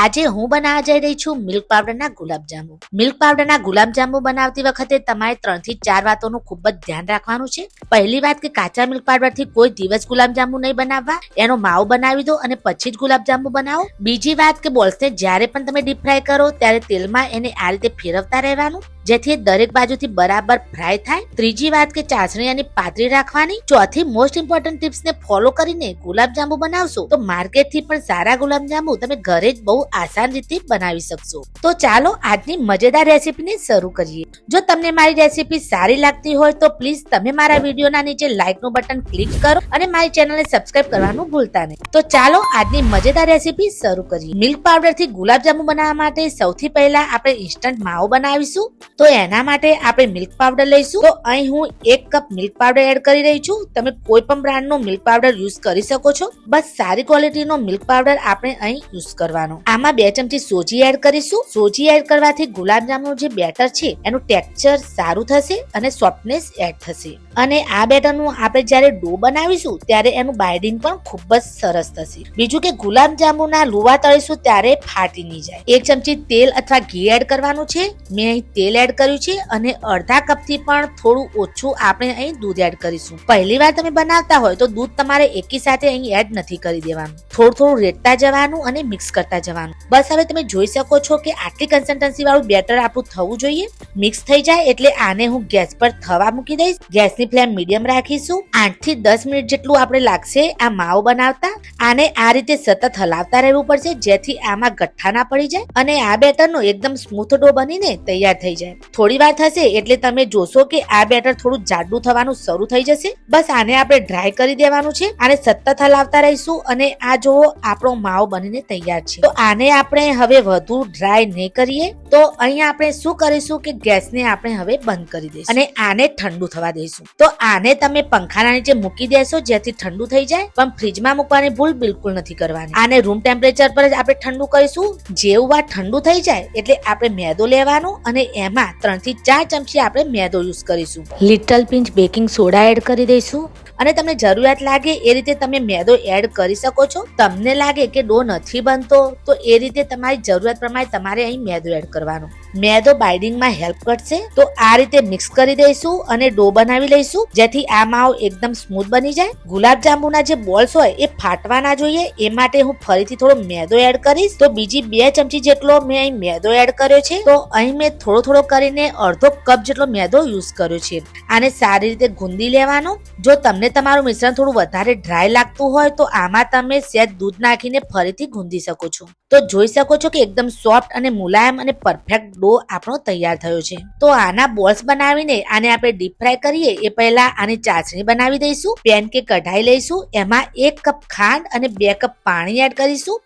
આજે હું બનાવવા જઈ રહી છું મિલ્ક પાવડરના ગુલાબજાંબુ. મિલ્ક પાવડરના ગુલાબજાંબુ બનાવતી વખતે તમારે ત્રણથી ચાર વાતોનું ખૂબ જ ધ્યાન રાખવાનું છે. પહેલી વાત કે કાચા મિલ્ક પાવડરથી કોઈ દિવસ ગુલાબજાંબુ નહીં બનાવવા. એનો માવો બનાવી દો અને પછી જ ગુલાબજાંબુ બનાવો. બીજી વાત કે બોલ્સને જ્યારે પણ તમે ડીપ ફ્રાય કરો ત્યારે તેલમાં એને આ રીતે ફેરવતા રહેવાનું. જેથી દરેક બાજુથી બરાબર ફ્રાય થાય. ત્રીજી વાત કે ચાસણી અને પાતળી રાખવાની. ચોથી મોસ્ટ ઇમ્પોર્ટન્ટ ટિપ્સ ને ફોલો કરીને ગુલાબજાંબુ બનાવશો. તો માર્કેટથી પણ સારા ગુલાબજાંબુ તમે ઘરે જ બહુ આસાન રીતે બનાવી શકશો. તો ચાલો આજની મજેદાર રેસીપીને શરૂ કરીએ. જો તમને મારી રેસીપી સારી લાગતી હોય તો પ્લીઝ તમે મારા વિડીયોના નીચે લાઇકનું બટન ક્લિક કરો અને મારી ચેનલને સબસ્ક્રાઇબ કરવાનું ભૂલતા નહીં. તો ચાલો આજની મજેદાર રેસીપી શરૂ કરીએ. મિલ્ક પાવડરથી ગુલાબજાંબુ બનાવવા માટે સૌથી પહેલા આપણે ઇન્સ્ટન્ટ માવો બનાવીશું. તો એના માટે આપણે મિલ્ક પાવડર લઈશું. તો અહીં હું એક કપ મિલ્ક પાવડર એડ કરી રહી છું. તમે કોઈ પણ બ્રાન્ડનો મિલ્ક પાવડર યુઝ કરી શકો છો. બસ સારી ક્વોલિટીનો મિલ્ક પાવડર આપણે અહીં યુઝ કરવાનો. આમાં બે ચમચી સોજી એડ કરીશું. સોજી એડ કરવાથી ગુલાબજાંબુનું જે બેટર છે, એનું ટેક્સચર સારું થશે અને સોફ્ટનેસ એડ થશે. અને આ બેટરનું આપણે જ્યારે ડો બનાવીશું, ત્યારે એનું બાઇડિંગ પણ ખૂબ જ સરસ થશે. બીજું કે ગુલાબજાંબુના લુવા તળીશું, ત્યારે ફાટી નહીં જાય. એક ચમચી તેલ અથવા ઘી એડ કરવાનું છે. મેં અહીં તેલ એડ કર્યું છે અને અડધા કપથી પણ થોડું ઓછું આપણે અહીં દૂધ એડ કરીશું. પહેલી વાર તમે બનાવતા હોય તો દૂધ તમારે એકી સાથે અહીં એડ નથી કરી દેવાનું. થોડું થોડું રેડતા જવાનું અને મિક્સ કરતા જવાનું. બસ હવે તમે જોઈ શકો છો કે આટલી કન્સિસ્ટન્સી વાળું બેટર આપણું થવું જોઈએ. મિક્સ થઈ જાય એટલે આને હું ગેસ પર થવા મૂકી દઈશ. ગેસની ફ્લેમ મીડિયમ રાખીશું. આઠથી દસ મિનિટ જેટલું આપણે લાગશે આ માવો બનાવતા. આને આ રીતે સતત હલાવતા રહેવું પડશે જેથી આમાં ગઠ્ઠા ના પડી જાય અને આ બેટરનો એકદમ સ્મૂથ ડો બનીને તૈયાર થઈ જાય. થોડી વાર થશે એટલે તમે જોશો કે આ બેટર થોડું જાડું થવાનું શરૂ થઈ જશે. બસ આને આપણે ડ્રાય કરી દેવાનું છે. આને સતત હલાવતા રહીશું અને આ જુઓ, આપણો માવો બનીને તૈયાર છે. તો આને આપણે હવે વધુ ડ્રાય નહીં કરીએ. તો અહીંયા આપણે શું કરીશું કે ગેસને આપણે હવે બંધ કરી દઈશું અને આને ઠંડુ થવા દઈશું. તો આને તમે પંખાના નીચે મૂકી દેશો જેથી ઠંડુ થઈ જાય. પણ ફ્રીજમાં મૂકવાની ભૂલ બિલકુલ નથી કરવાની. આને રૂમ ટેમ્પરેચર પર જ આપણે ઠંડુ કરીશું. જેવું આ ઠંડુ થઈ જાય એટલે આપણે મેદો લેવાનો અને એમાં ત્રણથી ચાર ચમચી આપણે મેદો યુઝ કરીશું. Little pinch baking soda add કરી દઈશું. અને તમને જરૂરિયાત લાગે એ રીતે તમે મેદો એડ કરી શકો છો. તમને લાગે કે ડો નથી બનતો તો એ રીતે તમારી જરૂરિયાત પ્રમાણે તમારે અહીં મેદો એડ કરવાનો. મેદો બાઇડિંગમાં હેલ્પ કરશે, તો આ રીતે મિક્સ કરી દઈશું અને ડો બનાવી લઈશું, જેથી આ માવો એકદમ સ્મૂથ બની જાય. ગુલાબ જાંબુના જે બોલ્સ હોય, એ ફાટવા ના જોઈએ, એ માટે હું ફરીથી થોડો મેદો એડ કરીશ. તો બીજી બે ચમચી જેટલો મેં અહીં મેદો એડ કર્યો છે, તો અહીં મેં થોડો થોડો કરીને અડધો કપ જેટલો મેદો યુઝ કર્યો છે. આને સારી રીતે ગુંદી લેવાનો. જો તમને તમારું મિશ્રણ થોડું વધારે ડ્રાય લાગતું હોય, તો આમાં તમે સહેજ દૂધ નાખીને ફરીથી ગુંદી શકો છો. તો જોઈ શકો છો કે એકદમ સોફ્ટ અને મુલાયમ અને પરફેક્ટ ડો આપણો તૈયાર થયો છે. તો આના બોલ્સ બનાવીને આને આપણે ડીપ ફ્રાય કરીએ, એ પહેલા આની ચાસણી બનાવી દઈશું પેન કે કઢાઈ લઈશું, એમાં એક કપ ખાંડ અને બે કપ પાણી એડ કરીશું.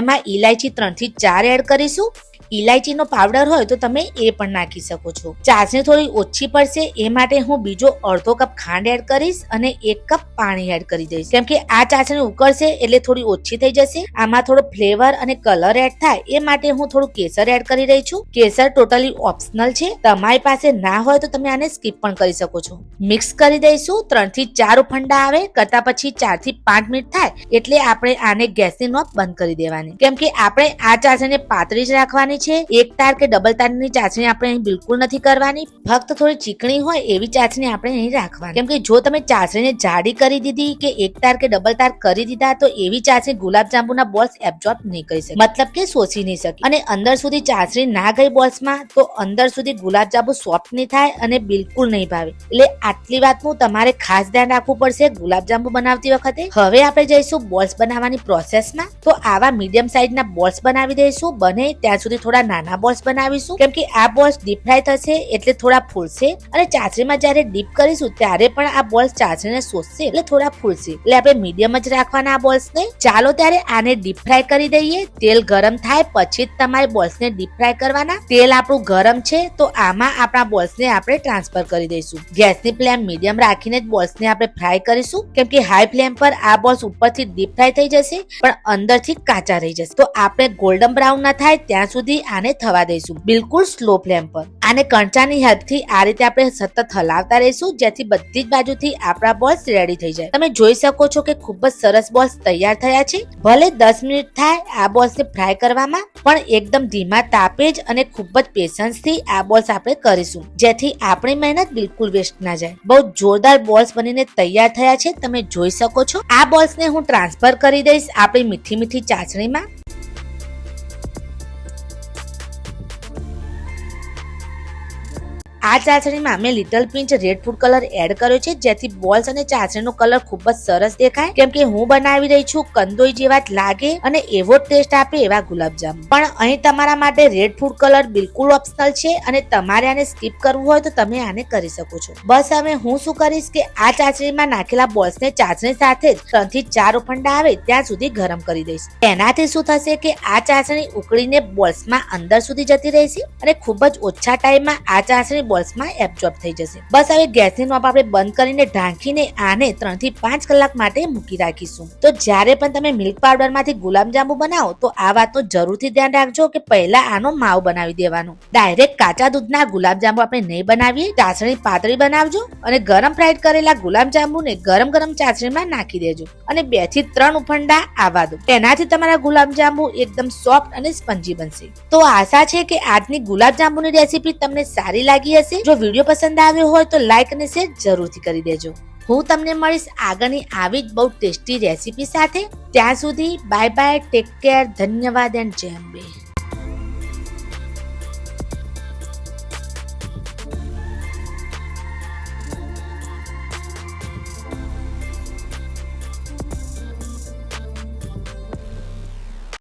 એમાં ઇલાયચી ત્રણથી ચાર એડ કરીશું. ઇલાયચીનો પાવડર હોય તો તમે એ પણ નાખી શકો છો. ચાસણી થોડી ઓછી પડશે, એ માટે હું બીજો અડધો કપ ખાંડ એડ કરીશ અને એક કપ પાણી એડ કરી દઈશ. કેમ કે આ ચાસણી ઉકળશે એટલે થોડી ઓછી થઈ જશે. આમાં થોડો ફ્લેવર અને કલર એડ થાય, એ માટે હું થોડું કેસર એડ કરી રહી છું. કેસર ટોટલી ઓપ્શનલ છે. તમારી પાસે ના હોય તો તમે આને સ્કીપ પણ કરી શકો છો. મિક્સ કરી દઈશું ત્રણથી ચાર ઉફંડા આવે, કરતા પછી ચારથી પાંચ મિનિટ થાય, એટલે આપણે આને ગેસની નોબ બંધ કરી દેવાની. કેમ કે આપણે આ ચાસણીને પાતળી જ રાખવાની છે? એક તાર કે ડબલ તારની ચાસણી આપણે અહીં બિલકુલ નથી કરવાની. ફક્ત થોડી ચીકણી હોય એવી ચાસણી આપણે અહીં રાખવાની. કેમ કે જો તમે ચાસણીને જાડી કરી દીધી કે એક તાર કે ડબલ તાર કરી દીધા, તો એવી ચાસણી ગુલાબજાંબુના બોલ્સ એબ્ઝોર્બ નહીં કરી શકે. મતલબ કે શોષી નહીં શકે. અને અંદર સુધી ચાસણી ના ગઈ બોલ્સમાં, તો અંદર સુધી ગુલાબજાંબુ સોફ્ટ નહીં થાય અને બિલકુલ નહીં ભાવે. એટલે આટલી વાતનું તમારે ખાસ ધ્યાન રાખવું પડશે ગુલાબજાંબુ બનાવતી વખતે. હવે આપણે જઈશું બોલ્સ બનાવવાની પ્રોસેસમાં તો આવા મીડિયમ સાઇઝના બોલ્સ બનાવી દઈશું. બને ત્યાં સુધી થોડા નાના બોલ્સ બનાવીશું. કેમ કે આ બોલ્સ ડીપ ફ્રાય થશે એટલે થોડા ફૂલશે. અને ચાસણીમાં જ્યારે ડીપ કરીશું ત્યારે પણ આ બોલ્સ ચાસણીને શોષશે એટલે થોડા ફૂલશે. એટલે આપણે મીડિયમ જ રાખવાના આ બોલ્સને. ચાલો ત્યારે આને ડીપ ફ્રાય કરી દઈએ. તેલ ગરમ થાય પછી જ તમારે બોલ્સને ડીપ ફ્રાય કરવાના. તેલ આપણું ગરમ છે તો આમાં આપણા બોલ્સને આપણે ટ્રાન્સફર કરી દઈશું. ગેસની ફ્લેમ મીડિયમ રાખીને જ બોલ્સને આપણે ફ્રાય કરીશું. કેમ કે હાઈ ફ્લેમ પર આ બોલ્સ ઉપરથી ડીપ ફ્રાય થઈ જશે, પણ અંદરથી કાચા રહી જશે. તો આપણે ગોલ્ડન બ્રાઉન ના થાય ત્યાં સુધી સુધી આને થવા દઈશું. બિલકુલ સ્લો ફ્લેમ પર. આને કંચાની હેલ્પથી આ રીતે આપણે સતત હલાવતા રહીશું, જેથી બધી જ બાજુથી આપણા બોલ્સ રેડી થઈ જાય. તમે જોઈ શકો છો કે ખૂબ જ સરસ બોલ્સ તૈયાર થયા છે. ભલે દસ મિનિટ થાય આ બોલ્સને ફ્રાય કરવામાં, પણ એકદમ ધીમા તાપે જ અને ખૂબ જ પેશન્સથી આ બોલ્સ આપણે કરીશું, જેથી આપણી મહેનત બિલકુલ વેસ્ટ ના જાય. બહુ જોરદાર બોલ્સ બનીને તૈયાર થયા છે, તમે જોઈ શકો છો. આ બોલ્સને હું ટ્રાન્સફર કરી દઈશ આપણી મીઠી મીઠી ચાસણીમાં. આ ચાસણીમાં મેં little pinch red food colour add કર્યો છે, જેથી બોલ્સ અને ચાસણીનો કલર ખૂબ જ સરસ દેખાય. કેમ કે હું બનાવી રહી છું કંદોઈ જેવા જ લાગે અને એવો ટેસ્ટ આપે એવા ગુલાબજાંબુ. પણ અહીં તમારા માટે રેડ ફૂડ કલર બિલકુલ ઓપ્શનલ છે અને તમારે આને સ્કીપ કરવું હોય તો તમે આને કરી શકો છો. બસ હવે હું શું કરીશ કે આ ચાસણીમાં નાખેલા બોલ્સને ચાસણી સાથે જ ત્રણથી ચાર ઉફંડા આવે ત્યાં સુધી ગરમ કરી દઈશ. તેનાથી શું થશે કે આ ચાસણી ઉકળીને બોલ્સમાં અંદર સુધી જતી રહેશે અને ખૂબ જ ઓછા ટાઈમમાં આ ચાસણી બોલ્સમાં એબ્ઝોર્બ થઈ જશે. બસ હવે ગેસની નોબ આપણે બંધ કરીને ઢાંકીને આને ત્રણથી પાંચ કલાક માટે મૂકી રાખીશું. તો જ્યારે પણ તમે મિલ્ક પાવડરમાંથી ગુલાબજાંબુ બનાવો, તો આ વાતનું જરૂરથી ધ્યાન રાખજો કે પહેલા આનો માવ બનાવી દેવાનો. ડાયરેક્ટ કાચા દૂધના ગુલાબજાંબુ આપણે નહીં બનાવીએ, ચાસણી પાતળી બનાવજો અને ગરમ ફ્રાઈડ કરેલા ગુલાબજાંબુને ગરમ ગરમ ચાસણીમાં નાખી દેજો. અને બેથી ત્રણ ઉફંડા આવવા દો તેનાથી તમારા ગુલાબજાંબુ એકદમ સોફ્ટ અને સ્પંજી બનશે. તો આશા છે કે આજની ગુલાબજાંબુની રેસીપી તમને સારી લાગી હશે. જો વીડિયો પસંદ આવ્યો હોય તો લાઈક અને શેર જરૂરથી કરી દેજો. હું તમને મળીશ આગળની આવી જ બહુ ટેસ્ટી રેસીપી સાથે. ત્યાં સુધી બાય બાય ટેક કેર ધન્યવાદ એન્ડ જય અંબે.